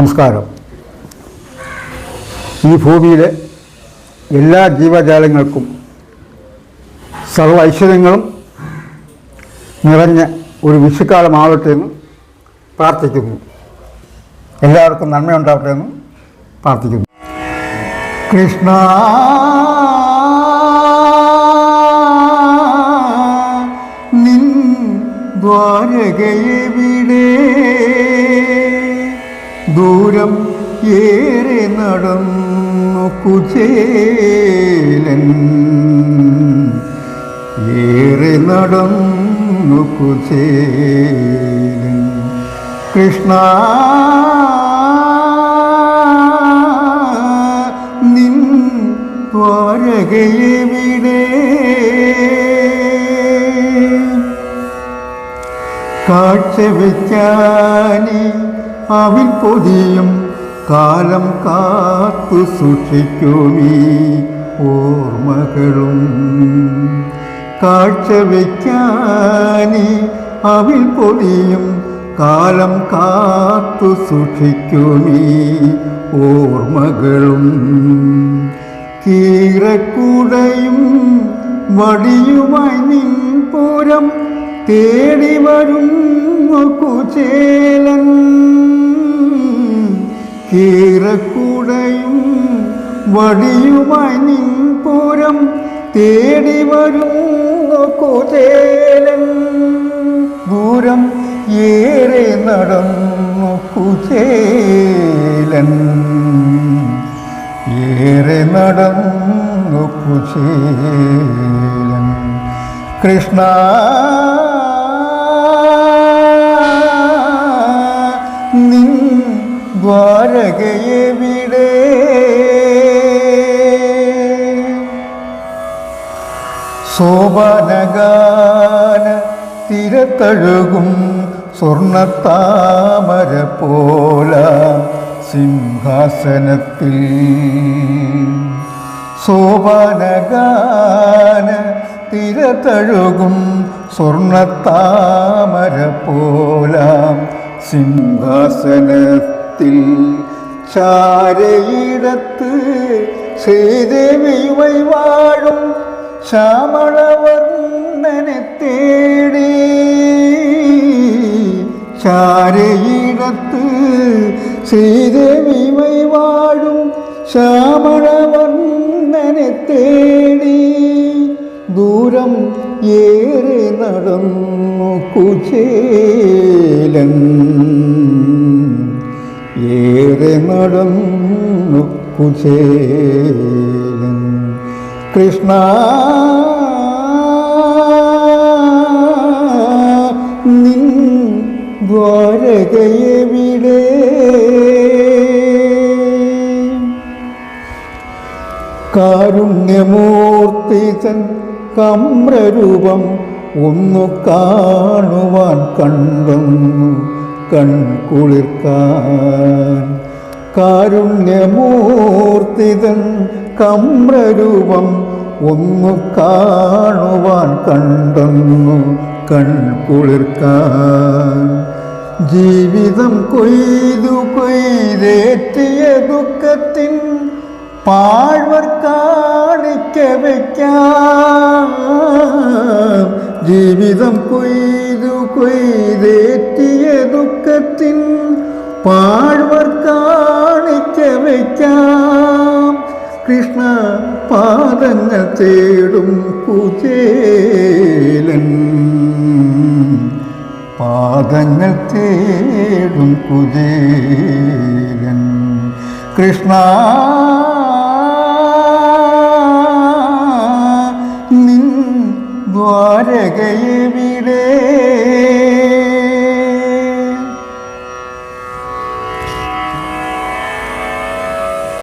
നമസ്കാരം. ഈ ഭൂമിയിലെ എല്ലാ ജീവജാലങ്ങൾക്കും സർവ ഐശ്വര്യങ്ങളും നിറഞ്ഞ ഒരു വിഷുക്കാലമാവട്ടെ എന്ന് പ്രാർത്ഥിക്കുന്നു. എല്ലാവർക്കും നന്മയുണ്ടാവട്ടെ എന്ന് പ്രാർത്ഥിക്കുന്നു. കൃഷ്ണ. നിൻ ദ്വാരകയെവിടെ ദൂരം ഏറെ നടന്നു കുചേലൻ. ഏറെ നടന്നു കുചേലൻ. കൃഷ്ണ നിൻ ദ്വാരകയെവിടെ കാഴ്ച വയ്ക്കാനി അവിൽ പൊതിയും കാലം കാത്തു സൂക്ഷിക്കുമീ ഓർമ്മകളും. കാഴ്ച വയ്ക്കാനി അവിൽ പൊതിയും കാലം കാത്തു സൂക്ഷിക്കുമീ ഓർമ്മകളും. കീറക്കൂടയും വടിയുമായി നിൻ പൂരം തേടി വരും കുചേലൻ കീറക്കുടയും വടിയുമായി നിൻ പുരം തേടി വരും കുചേലൻ. ദൂരം ഏറെ നടന്നു കുചേലൻ. ഏറെ നടന്നു കുചേലൻ. കൃഷ്ണ ദ്വാരകയെവിടെ ശോഭനഗാന തിരത്തഴുകും സ്വർണത്താമര പോല സിംഹാസനത്തിൽ. ശോഭനഗാന തിരത്തഴുകും സ്വർണത്താമര പോല സിംഹാസനത്തിൽ. ചാരയിടത്ത് ശ്രീദേവി വൈവാഴും ശ്യാമളവർണനെ തേടി. ചാരയിടത്ത് ശ്രീദേവി വൈവാഴും ശ്യാമളവർണനെ തേടി. ദൂരം ഏറെ നടന്നു കുചേലൻ ഏറെ നടന്നു കുശേലൻ കൃഷ്ണ നിൻ ദ്വാരകയെവിടെ കാരുണ്യമൂർത്തി തൻ കമ്രരൂപം ഒന്നു കാണുവാൻ കണ്ടെന്നു കൺകുളിർക്കാൻ. കാരുണ്യമൂർത്തി തൻ കമ്രരൂപം ഒന്നു കാണുവാൻ കണ്ടെന്നു കൺകുളിർക്കാൻ. ജീവിതം കൊയ്തു കൊയ്തേറ്റിയ ദുഃഖത്തിൻ പാഴ്വർ കാണിക്ക വയ്ക്കാം ജീവിതം കൊയ്തു കൊയ്തേറ്റിയ ദുഃഖത്തിൻ പാഴ്വർ കാണിക്ക വയ്ക്കാം കൃഷ്ണ പാദങ്ങൾ തേടും കുചേലൻ. പാദങ്ങൾ തേടും കുചേലൻ. കൃഷ്ണ നിൻ ദ്വാരകയെവിടെ